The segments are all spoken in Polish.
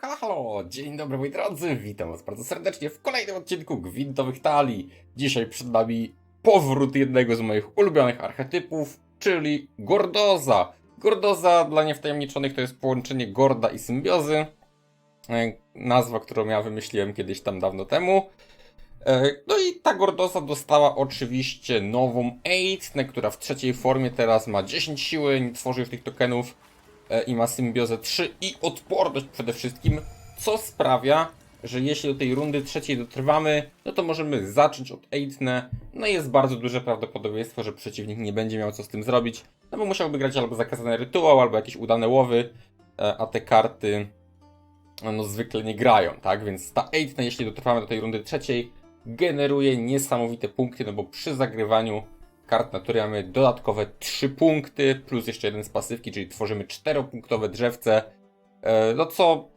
Halo, dzień dobry moi drodzy, witam was bardzo serdecznie w kolejnym odcinku Gwintowych Talii. Dzisiaj przed nami powrót jednego z moich ulubionych archetypów, czyli Gordoza. Gordoza dla niewtajemniczonych to jest połączenie Gorda i Symbiozy. E, Nazwa, którą ja wymyśliłem kiedyś tam dawno temu. E, No i ta Gordoza dostała oczywiście nową Eithnę, która w trzeciej formie teraz ma 10 siły, nie tworzy już tych tokenów i ma symbiozę 3 i odporność przede wszystkim, co sprawia, że jeśli do tej rundy trzeciej dotrwamy, no to możemy zacząć od Eithnę, no i jest bardzo duże prawdopodobieństwo, że przeciwnik nie będzie miał co z tym zrobić, no bo musiałby grać albo zakazany rytuał, albo jakieś udane łowy, e, a te karty no zwykle nie grają, tak? Więc ta Eitna, jeśli dotrwamy do tej rundy trzeciej, generuje niesamowite punkty, no bo przy zagrywaniu kart natury mamy dodatkowe 3 punkty, plus jeszcze jeden z pasywki, czyli tworzymy 4-punktowe drzewce, e, no co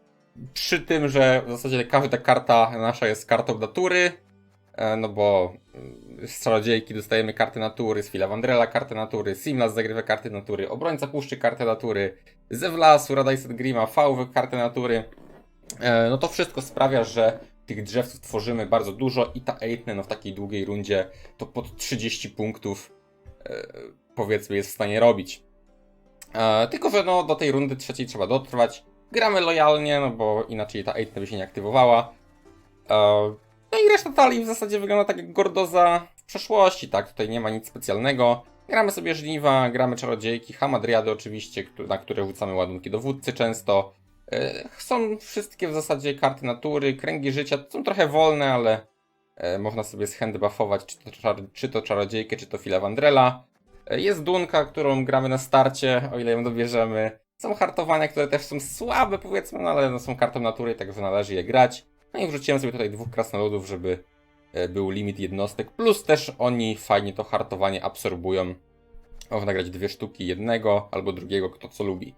przy tym, że w zasadzie każda karta nasza jest kartą natury, e, no bo mm, z czarodziejki dostajemy karty natury, z Fila Wandrela karty natury, Simlas zagrywa karty natury, Obrońca Puszczy kartę natury, Zewlasu, Radajset Grima, Fałwy karty natury, E, no to wszystko sprawia, że tych drzewców tworzymy bardzo dużo i ta Eitne no w takiej długiej rundzie to pod 30 punktów e, powiedzmy jest w stanie robić. E, tylko, że no do tej rundy trzeciej trzeba dotrwać. Gramy lojalnie, no bo inaczej ta Eitne by się nie aktywowała. E, no i reszta talii w zasadzie wygląda tak jak Gordoza w przeszłości, tak? Tutaj nie ma nic specjalnego. Gramy sobie żniwa, gramy czarodziejki, hamadriady oczywiście, na które rzucamy ładunki dowódcy często. E, Są wszystkie w zasadzie karty natury, kręgi życia, są trochę wolne, ale e, można sobie zhandbuffować czy to, czar- czy to czarodziejkę, czy to Fila Wandrela. E, Jest Dunka, którą gramy na starcie, o ile ją dobierzemy. Są hartowania, które też są słabe powiedzmy, no ale no, są kartą natury, także należy je grać. No i wrzuciłem sobie tutaj dwóch krasnoludów, żeby był limit jednostek, plus też oni fajnie to hartowanie absorbują. Można grać dwie sztuki jednego albo drugiego, kto co lubi.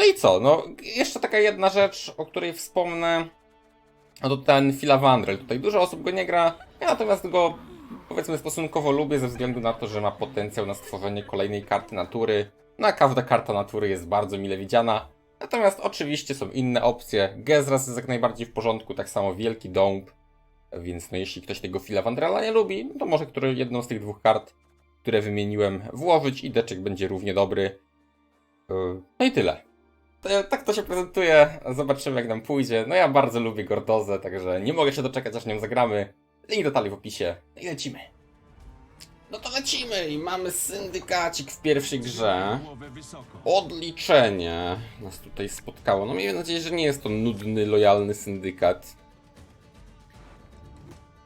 No i co? No, jeszcze taka jedna rzecz, o której wspomnę. No to ten Filavandrel. Tutaj dużo osób go nie gra. Ja natomiast go powiedzmy stosunkowo lubię ze względu na to, że ma potencjał na stworzenie kolejnej karty natury. No a każda karta natury jest bardzo mile widziana. Natomiast oczywiście są inne opcje. Gezras jest jak najbardziej w porządku, tak samo Wielki Dąb. Więc no jeśli ktoś tego Filavandrela nie lubi, no to może który jedną z tych dwóch kart, które wymieniłem, włożyć i deczek będzie równie dobry. Yy, No i tyle. Tak to się prezentuje, zobaczymy jak nam pójdzie. No ja bardzo lubię Gordozę, także nie mogę się doczekać aż nią zagramy. Link do talii w opisie. I lecimy. No to lecimy i mamy syndykacik w pierwszej grze. Odliczenie nas tutaj spotkało. No miejmy nadzieję, że nie jest to nudny, lojalny syndykat.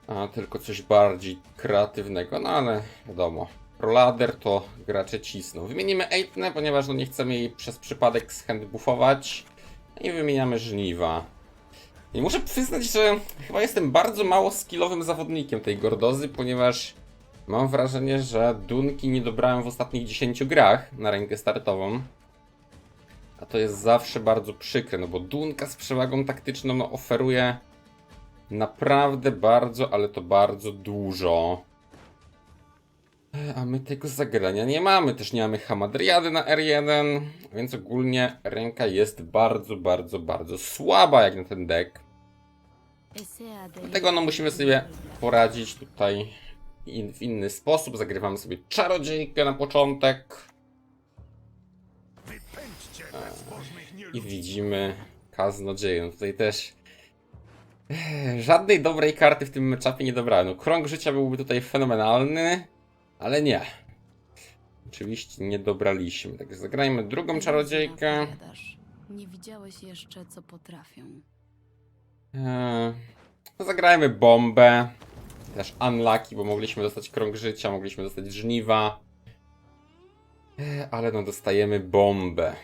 A tylko coś bardziej kreatywnego, no ale wiadomo. Prolader to gracze cisną. Wymienimy Eithnę, ponieważ no nie chcemy jej przez przypadek zhandbuffować. I wymieniamy żniwa. I muszę przyznać, że chyba jestem bardzo mało skillowym zawodnikiem tej Gordozy, ponieważ mam wrażenie, że Dunki nie dobrałem w ostatnich 10 grach na rękę startową. A to jest zawsze bardzo przykre, no bo Dunka z przewagą taktyczną no, oferuje naprawdę bardzo, ale to bardzo dużo. E, A my tego zagrania nie mamy, też nie mamy Hamadriady na R1, więc ogólnie ręka jest bardzo, bardzo, bardzo słaba jak na ten deck. Dlatego no musimy sobie poradzić tutaj in, w inny sposób. Zagrywamy sobie czarodziejkę na początek. E, I widzimy kaznodzieję. Tutaj też e, żadnej dobrej karty w tym meczapie nie dobrałem. No, krąg życia byłby tutaj fenomenalny, ale nie. Oczywiście nie dobraliśmy. Także zagrajmy drugą czarodziejkę. Nie widziałeś jeszcze, co potrafią. Eee, no zagrajmy bombę. Też unlucky, bo mogliśmy dostać krąg życia, mogliśmy dostać żniwa. Eee, ale no dostajemy bombę.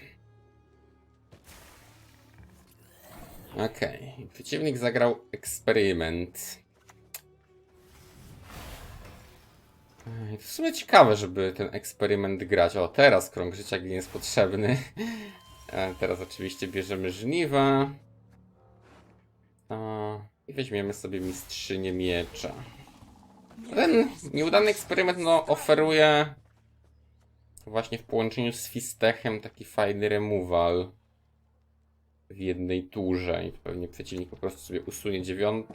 Okej. Przeciwnik zagrał eksperyment. To w sumie ciekawe, żeby ten eksperyment grać. O, teraz krąg życia nie jest potrzebny. E, teraz oczywiście bierzemy żniwa. I weźmiemy sobie mistrzynię miecza. Ten nieudany eksperyment no, oferuje właśnie w połączeniu z Fistechem taki fajny removal. w jednej turze i pewnie przeciwnik po prostu sobie usunie dziewiątkę.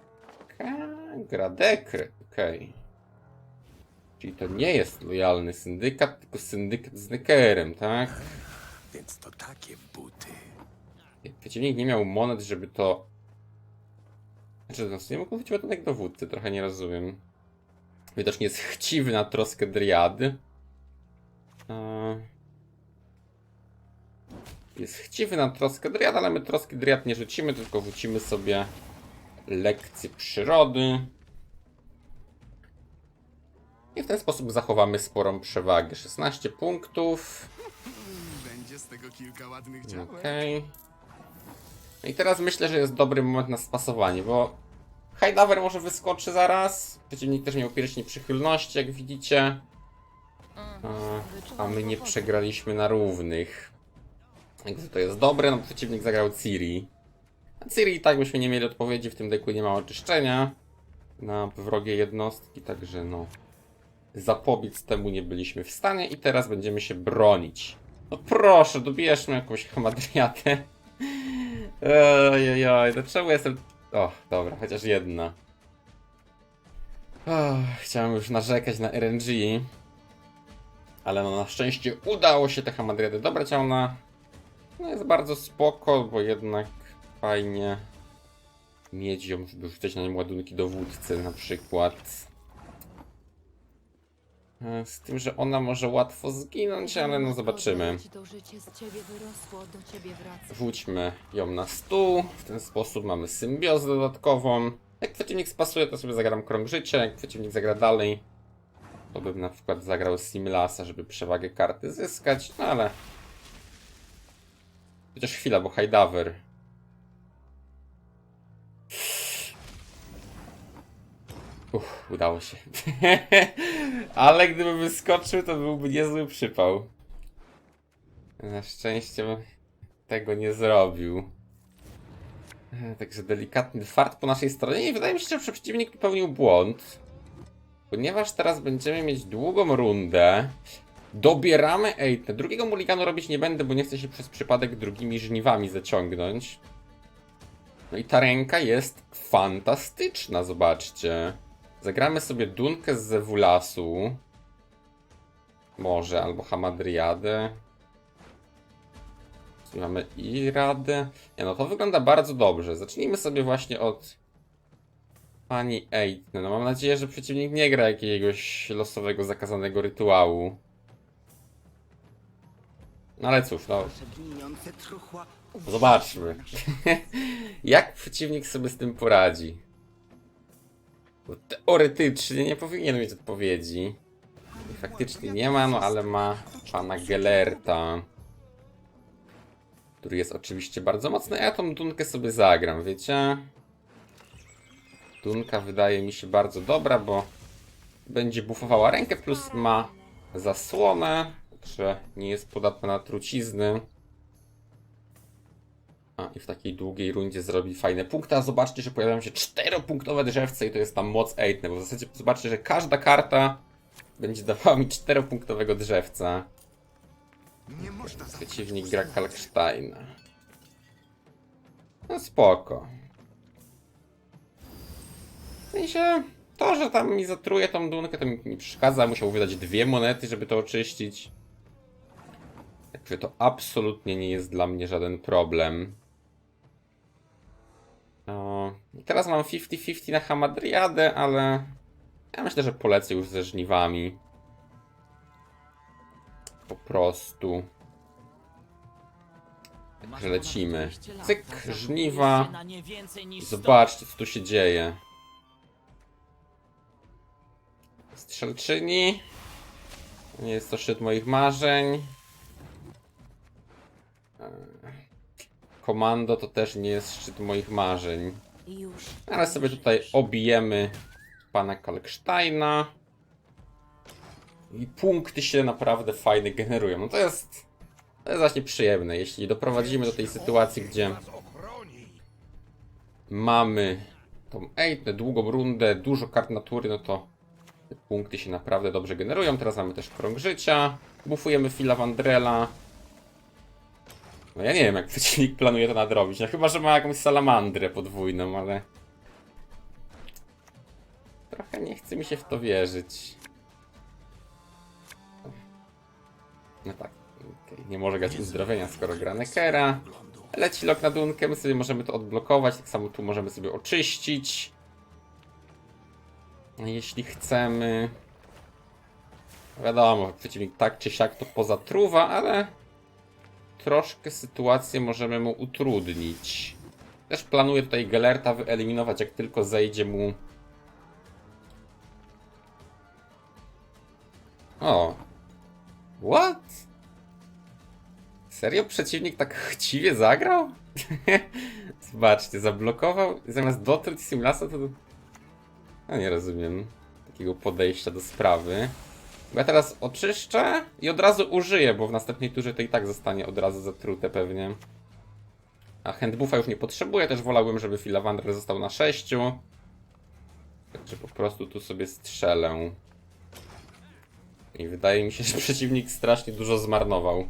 Gra dekret, okej. Czyli to nie jest lojalny syndykat, tylko syndykat z Nekerem, tak? Więc to takie buty. Jak Przeciwnik nie miał monet, żeby to... Znaczy, no, nie mógł być ładunek dowódcy, trochę nie rozumiem. Widocznie jest chciwy na troskę Driady. Jest chciwy na troskę Driad, ale my troski Driad nie rzucimy, tylko rzucimy sobie lekcje przyrody. I w ten sposób zachowamy sporą przewagę. 16 punktów. Będzie z tego kilka ładnych działek. Okej. No I teraz myślę, że jest dobry moment na spasowanie, bo Highdaver może wyskoczy zaraz. Przeciwnik też miał pierścień przychylności, jak widzicie. A, a my nie przegraliśmy na równych. Także to jest dobre, no przeciwnik zagrał Ciri. A Ciri i tak byśmy nie mieli odpowiedzi, w tym deku nie ma oczyszczenia na wrogie jednostki, także no zapobiec temu nie byliśmy w stanie i teraz będziemy się bronić. No proszę, dobierzmy jakąś hamadriatę. Ojej, dlaczego jestem... O, dobra, chociaż jedna. Chciałem już narzekać na RNG. Ale no na szczęście udało się te hamadriaty dobrać, a ona no jest bardzo spoko, bo jednak fajnie mieć ją, żeby rzucać na nią ładunki dowódcy na przykład. E, Z tym, że ona może łatwo zginąć, ale no zobaczymy. Wrzućmy ją na stół. W ten sposób mamy symbiozę dodatkową. Jak przeciwnik spasuje, to sobie zagram krąg życia. Jak przeciwnik zagra dalej, to bym na przykład zagrał Simlasa, żeby przewagę karty zyskać. No ale... Chociaż chwila, bo Highdaver. Uff, udało się. ale gdyby wyskoczył, to byłby niezły przypał. Na szczęście tego nie zrobił. E, Także delikatny fart po naszej stronie i wydaje mi się, że przeciwnik popełnił błąd. Ponieważ teraz będziemy mieć długą rundę. Dobieramy Ejtę. Drugiego muliganu robić nie będę, bo nie chcę się przez przypadek drugimi żniwami zaciągnąć. No i ta ręka jest fantastyczna, zobaczcie. Zagramy sobie Dunkę z Zewulasu. Może, albo Hamadriadę. Tu Mamy i radę. Nie no, to wygląda bardzo dobrze. Zacznijmy sobie właśnie od pani Eitne. No mam nadzieję, że przeciwnik nie gra jakiegoś losowego, zakazanego rytuału. No ale cóż, no zobaczmy. Jak przeciwnik sobie z tym poradzi. Bo teoretycznie nie powinien mieć odpowiedzi. I faktycznie nie ma, no ale ma pana Gelerta który jest oczywiście bardzo mocny. Ja tą Dunkę sobie zagram, wiecie? Dunka wydaje mi się bardzo dobra, bo będzie buffowała rękę, plus ma zasłonę, także nie jest podatna na trucizny. A i w takiej długiej rundzie zrobi fajne punkty, a zobaczcie, że pojawiają się czteropunktowe drzewce i to jest tam moc 8, bo w zasadzie zobaczcie, że każda karta będzie dawała mi czteropunktowego drzewca. Nie można Przeciwnik gra Kalksteina. No spoko. W sensie, to, że tam mi zatruje tą dunkę, to mi nie przeszkadza. Musiał wydać dwie monety, żeby to oczyścić. Także to absolutnie nie jest dla mnie żaden problem. O, i teraz mam 50-50 na Hamadriadę, ale ja myślę, że polecę już ze żniwami. Po prostu. Także lecimy. Cyk, żniwa. Zobaczcie, co tu się dzieje. Strzelczyni. Nie jest to szczyt moich marzeń. Komando to też nie jest szczyt moich marzeń. Ale sobie tutaj obijemy pana Kalksteina. I punkty się naprawdę fajne generują. No to jest. To jest właśnie przyjemne. Jeśli doprowadzimy do tej sytuacji, gdzie mamy tą ejtę, długą rundę, dużo kart natury, no to te punkty się naprawdę dobrze generują. Teraz mamy też krąg życia. Bufujemy Fila Vandrela. No ja nie wiem, jak przeciwnik planuje to nadrobić. No chyba, że ma jakąś salamandrę podwójną, ale... Trochę nie chce mi się w to wierzyć. No tak, okej, nie może grać uzdrowienia, skoro gra Nekera. Leci lok na Dunkę, my sobie możemy to odblokować, tak samo tu możemy sobie oczyścić. Jeśli chcemy. Wiadomo, przeciwnik tak czy siak to pozatruwa, ale troszkę sytuację możemy mu utrudnić. Też planuję tutaj Gelerta wyeliminować, jak tylko zejdzie mu. O. What? Serio przeciwnik tak chciwie zagrał? Zobaczcie, zablokował i zamiast dotryć Simlasa to... No nie rozumiem takiego podejścia do sprawy. Ja teraz oczyszczę i od razu użyję, bo w następnej turze to i tak zostanie od razu zatrute pewnie. A handbuffa już nie potrzebuję, też wolałbym, żeby Filawander został na 6. Także po prostu tu sobie strzelę. I wydaje mi się, że przeciwnik strasznie dużo zmarnował.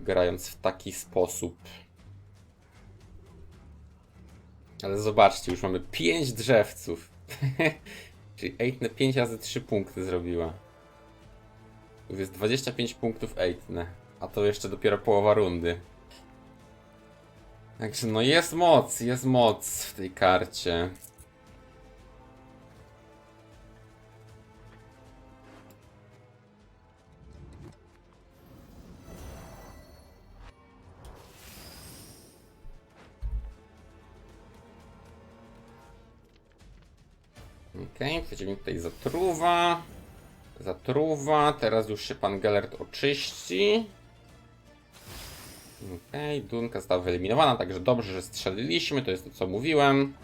Grając w taki sposób. Ale zobaczcie, już mamy 5 drzewców. Czyli Eitne 5 razy 3 punkty zrobiła. Już jest 25 punktów Eitne. A to jeszcze dopiero połowa rundy. Także no jest moc, jest moc w tej karcie. Okej, przeciwnik tutaj zatruwa. Zatruwa. Teraz już się pan Gellert oczyści. Okej, Dunka została wyeliminowana, także dobrze, że strzeliliśmy, to jest to co mówiłem.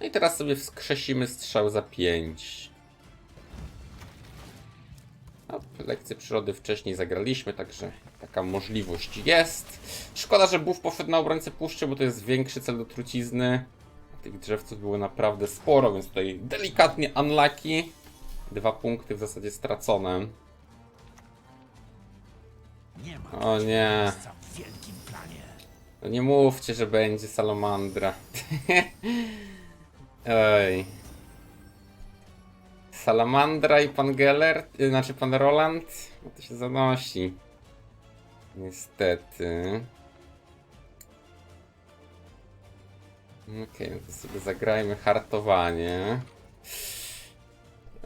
No i teraz sobie wskrzesimy strzał za 5. No, lekcje przyrody wcześniej zagraliśmy, także taka możliwość jest. Szkoda, że buff poszedł na obrońcę puszczy, bo to jest większy cel do trucizny. Tych drzewców było naprawdę sporo, więc tutaj delikatnie unlucky. Dwa punkty w zasadzie stracone. O nie. No nie mówcie, że będzie salamandra. Oj. Salamandra i pan Gellert, y, znaczy pan Roland, no to się zanosi. Niestety. Okej, no to sobie zagrajmy hartowanie.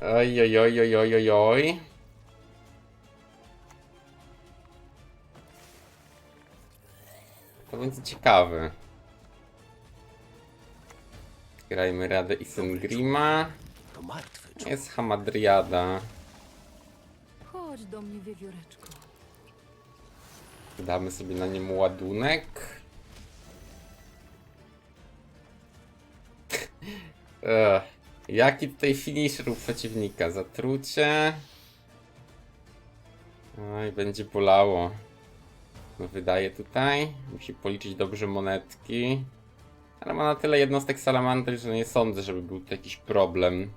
Oj, oj, oj, oj, oj, oj, oj. To będzie ciekawe. Grajmy Radę i Sengrima. To martwy Jest Hamadriada. Chodź do mnie, wiewióreczko. Damy sobie na niemu ładunek. Ech, jaki tutaj finisher u przeciwnika? Zatrucie. Oj, będzie bolało. No, wydaje tutaj. Musi policzyć dobrze monetki. Ale ma na tyle jednostek salamandry, że nie sądzę, żeby był tu jakiś problem.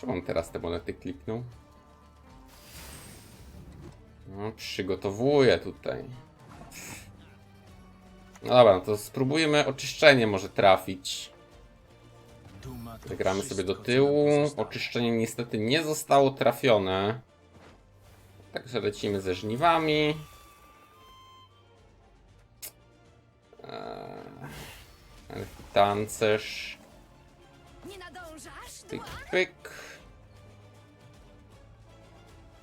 Czemu on teraz te monety kliknął? No, przygotowuję tutaj. No dobra, no to spróbujemy oczyszczenie może trafić. Zagramy sobie do tyłu. Oczyszczenie niestety nie zostało trafione. Także lecimy ze żniwami. Eee, tancerz. Nadążasz? Pyk.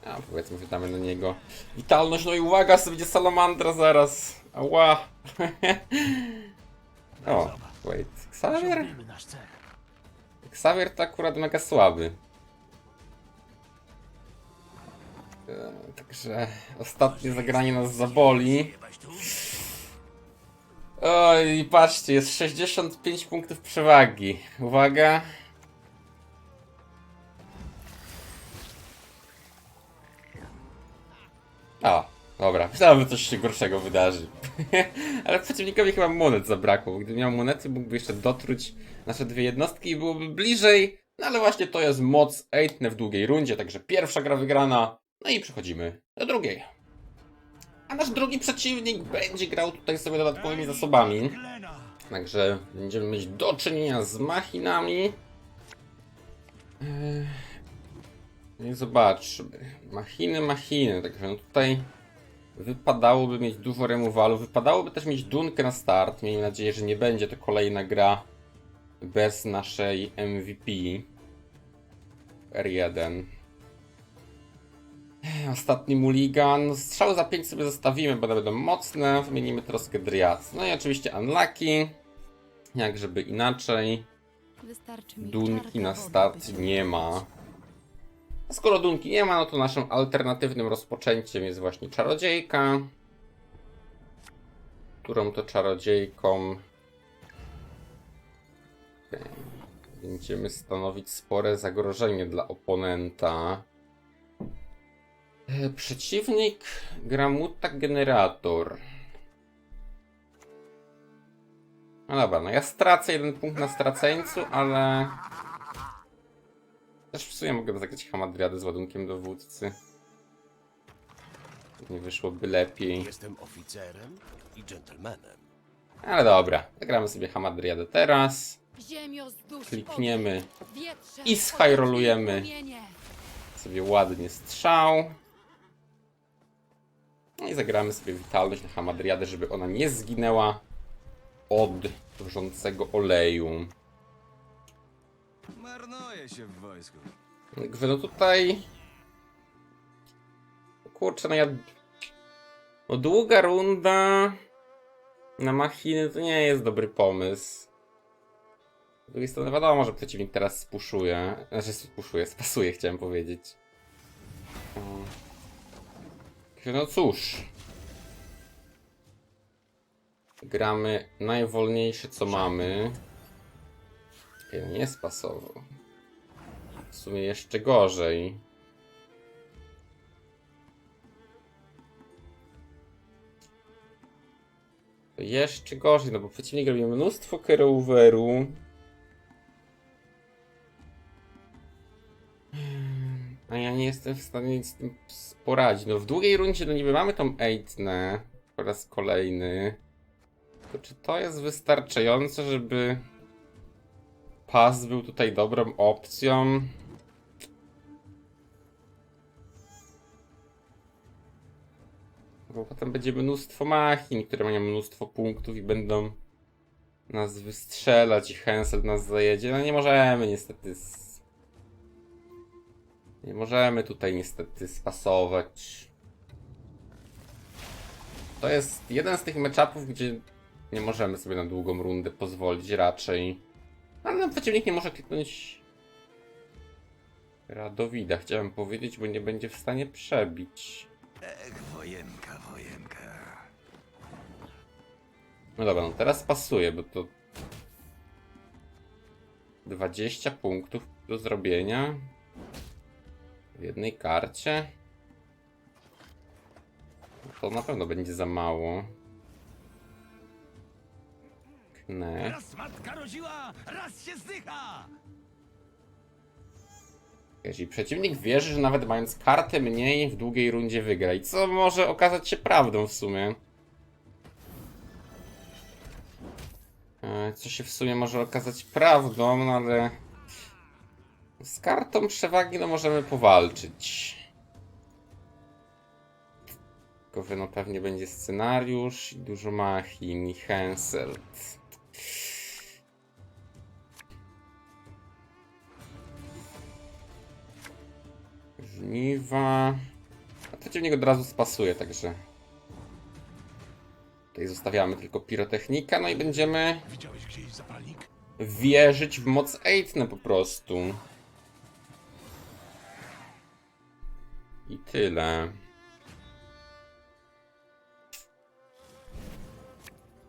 A powiedzmy, że damy na niego witalność. No i uwaga, sobie będzie salamandra zaraz. Ała. o, wait. Xavier? Xavier to akurat mega słaby. E, Także ostatnie zagranie nas zaboli. Oj, i patrzcie, jest 65 punktów przewagi. Uwaga. O, dobra. Myślałem, że coś się gorszego wydarzy. Ale przeciwnikowi chyba monet zabrakło. Gdyby miał monety, mógłby jeszcze dotruć nasze dwie jednostki i byłoby bliżej No ale właśnie to jest moc Eitne w długiej rundzie, także pierwsza gra wygrana. No i przechodzimy do drugiej. A nasz drugi przeciwnik będzie grał tutaj sobie dodatkowymi zasobami. Także będziemy mieć do czynienia z machinami. Eee, No i zobaczmy. Machiny, machiny. Także no tutaj wypadałoby mieć dużo remowalu. Wypadałoby też mieć Dunkę na start. Miejmy nadzieję, że nie będzie to kolejna gra bez naszej MVP. R1. Ech, Ostatni mulligan. Strzały za 5 sobie zostawimy, bo one będą mocne. Wymienimy troszkę Dryad. No i oczywiście Unlucky. Jak żeby inaczej. Dunki na start nie ma. A skoro Dunki nie ma, no to naszym alternatywnym rozpoczęciem jest właśnie Czarodziejka. Którą to Czarodziejką Okej. będziemy stanowić spore zagrożenie dla oponenta. E, Przeciwnik gra Mutak Generator. No dobra, no ja stracę jeden punkt na straceńcu, ale... Też w sumie mogę zagrać Hamadriadę z ładunkiem dowódcy. Nie wyszłoby lepiej. Jestem oficerem i dżentelmenem. Ale dobra, zagramy sobie Hamadriadę teraz. Klikniemy i schajrolujemy. sobie ładnie strzał. No i zagramy sobie witalność na Hamadriadę, żeby ona nie zginęła od wrzącego oleju. Marnuje się w wojsku. No tutaj... Kurczę, no ja... No długa runda na machiny to nie jest dobry pomysł. Z drugiej strony wiadomo, że przeciwnik teraz spuszuje. Znaczy spuszuje, spasuje chciałem powiedzieć. No cóż. Gramy najwolniejsze co mamy. Nie spasował. W sumie jeszcze gorzej. Jeszcze gorzej, no bo przeciwnik robi mnóstwo carryoveru. A ja nie jestem w stanie nic z tym poradzić. No w długiej rundzie no niby mamy tą Eitnę po raz kolejny. To czy to jest wystarczające, żeby pas był tutaj dobrą opcją? Bo potem będzie mnóstwo machin, które mają mnóstwo punktów i będą nas wystrzelać i Hensel nas zajedzie. No nie możemy niestety. s- Nie możemy tutaj niestety spasować. To jest jeden z tych meczapów, gdzie nie możemy sobie na długą rundę pozwolić raczej. Ale nam przeciwnik nie może kliknąć Radowida, chciałem powiedzieć, bo nie będzie w stanie przebić. Ech, wojenka, wojenka. No dobra, no teraz pasuje, bo to 20 punktów do zrobienia w jednej karcie. To na pewno będzie za mało. Kne. Raz matka rodziła, raz się zdycha! Jeśli przeciwnik wierzy, że nawet mając kartę mniej w długiej rundzie wygra. I co może okazać się prawdą w sumie. E, Co się w sumie może okazać prawdą, no ale z kartą przewagi no możemy powalczyć. Tylko, no pewnie będzie scenariusz i dużo machin i Henselt. Żniwa. A przeciwnik od razu spasuje, także. Tutaj zostawiamy tylko pirotechnika, no i będziemy wierzyć w moc Eitne po prostu. I tyle.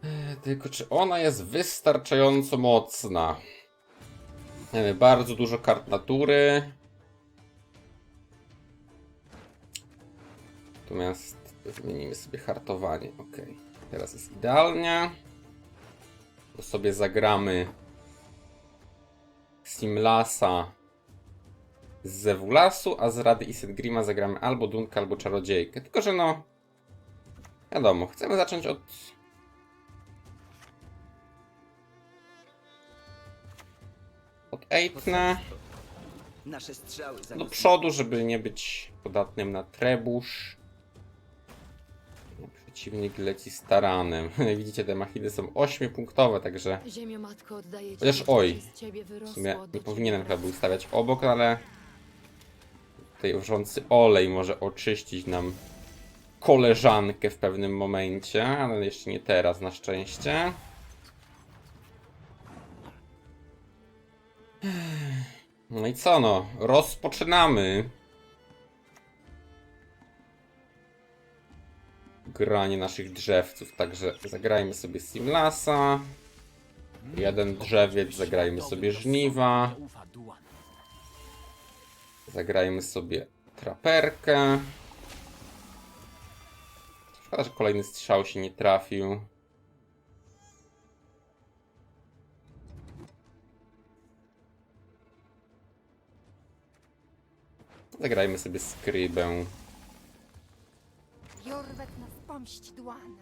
Ech, Tylko czy ona jest wystarczająco mocna? Mamy bardzo dużo kart natury. Natomiast zmienimy sobie hartowanie. Ok, teraz jest idealnie. To sobie zagramy Simlasa z Zewulasu, a z Rady Isedgrima zagramy albo Dunkę, albo Czarodziejkę. Tylko, że no... Wiadomo, chcemy zacząć od... Od Eitna do przodu, żeby nie być podatnym na trebusz. No, Przeciwnik leci staranem. Widzicie, te machiny są 8-punktowe, także Ziemio matko oddaje ci. Chociaż oj, z w sumie nie powinienem chyba był stawiać obok, ale tutaj wrzący olej może oczyścić nam koleżankę w pewnym momencie, ale jeszcze nie teraz na szczęście. No i co no, rozpoczynamy. Granie naszych drzewców, także zagrajmy sobie Simlasa. Jeden drzewiec, zagrajmy sobie żniwa. Zagrajmy sobie traperkę. Szkoda, że kolejny strzał się nie trafił. Zagrajmy sobie skrybę. Pomści dłan.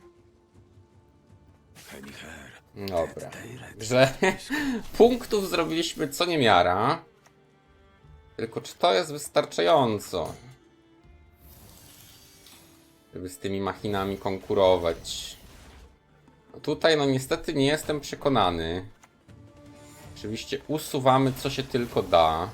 Dobra. Że punktów zrobiliśmy co niemiara. Tylko czy to jest wystarczająco? Żeby z tymi machinami konkurować. No tutaj no niestety nie jestem przekonany. Oczywiście usuwamy co się tylko da.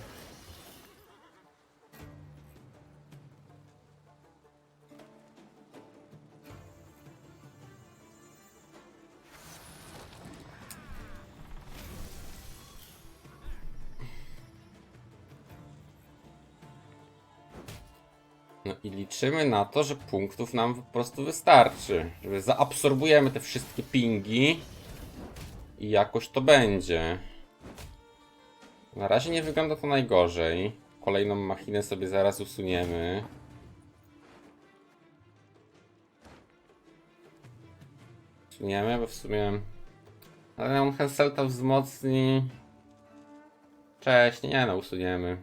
I liczymy na to, że punktów nam po prostu wystarczy. Że zaabsorbujemy te wszystkie pingi i jakoś to będzie. Na razie nie wygląda to najgorzej. Kolejną machinę sobie zaraz usuniemy. Usuniemy, bo w sumie... Ale on Henselta wzmocni... Cześć, nie no, usuniemy.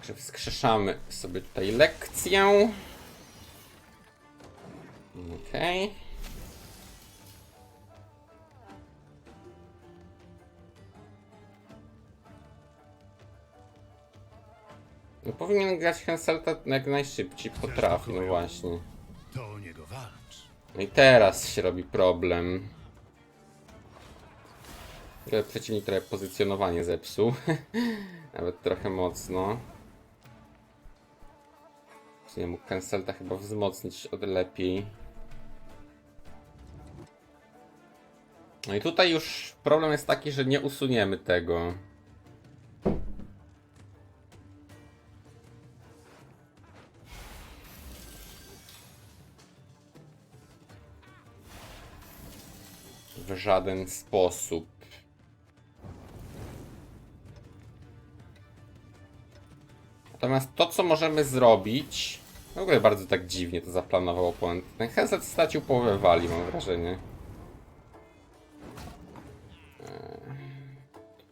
Także wskrzeszamy sobie tutaj lekcję. Okej. No powinien grać Henselta jak najszybciej potrafi, no właśnie. To o niego walcz. No i teraz się robi problem. Przeciwnik trochę pozycjonowanie zepsuł. Nawet trochę mocno. Sumie mógł Cancelta chyba wzmocnić od lepiej. No i tutaj już problem jest taki, że nie usuniemy tego. W żaden sposób. Natomiast to, co możemy zrobić... W ogóle bardzo tak dziwnie to zaplanował oponent. Ten Henset stracił połowę wali, mam wrażenie. Eee,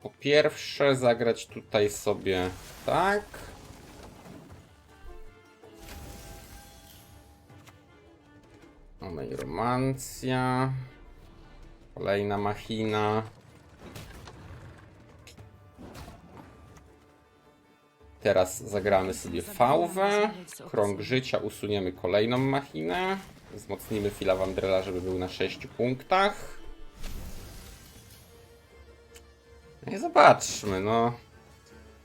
Po pierwsze zagrać tutaj sobie tak. Mamy romancja. Kolejna machina. Teraz zagramy sobie fałwę. Krąg życia usuniemy kolejną machinę. Wzmocnimy fila Wandrela, żeby był na 6 punktach. No i zobaczmy, no.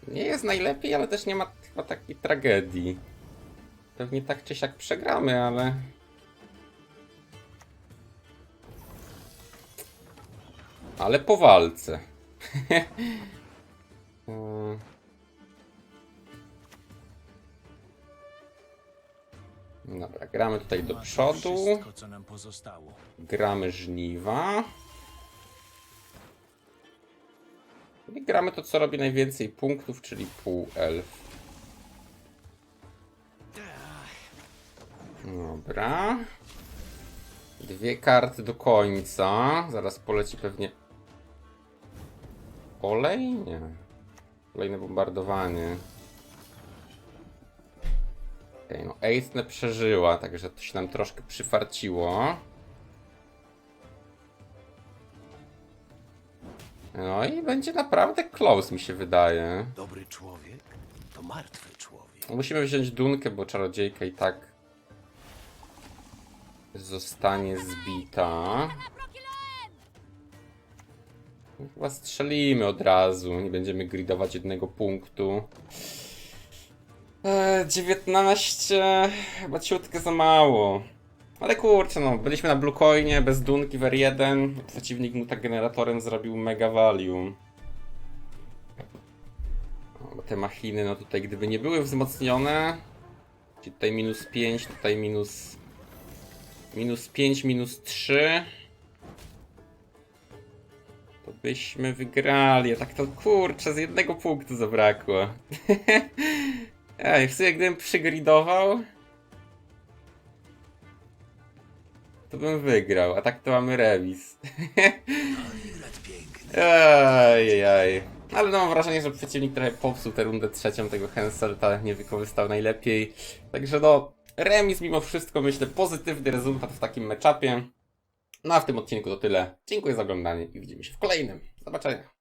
Nie jest najlepiej, ale też nie ma chyba takiej tragedii. Pewnie tak czy siak przegramy, ale... Ale po walce. Dobra, gramy tutaj do przodu. Wszystko, co nam pozostało. Gramy żniwa. I gramy to, co robi najwięcej punktów, czyli pół elf. Dobra. Dwie karty do końca. Zaraz poleci pewnie olej? Nie. Kolejne bombardowanie. Okej, no Ace przeżyła, także to się nam troszkę przyfarciło. No i będzie naprawdę close, mi się wydaje. Dobry człowiek to martwy człowiek. Musimy wziąć Dunkę, bo czarodziejka i tak zostanie zbita. Chyba strzelimy od razu, nie będziemy gridować jednego punktu. Eee, 19, chyba ciutkę za mało. Ale kurczę, no, byliśmy na Bluecoinie bez Dunki w R1. Przeciwnik mu tak generatorem zrobił mega value. Te machiny, no tutaj gdyby nie były wzmocnione, tutaj minus 5, tutaj minus minus 5, minus 3, to byśmy wygrali, a tak to kurczę, z jednego punktu zabrakło. Ej, w sumie gdybym przygridował, to bym wygrał, a tak to mamy remis. Ajajaj. Ale no mam wrażenie, że przeciwnik trochę popsuł tę rundę trzecią tego Henselta, nie wykorzystał najlepiej. Także no, remis mimo wszystko myślę pozytywny rezultat w takim meczapie. No a w tym odcinku to tyle. Dziękuję za oglądanie i widzimy się w kolejnym. Do zobaczenia.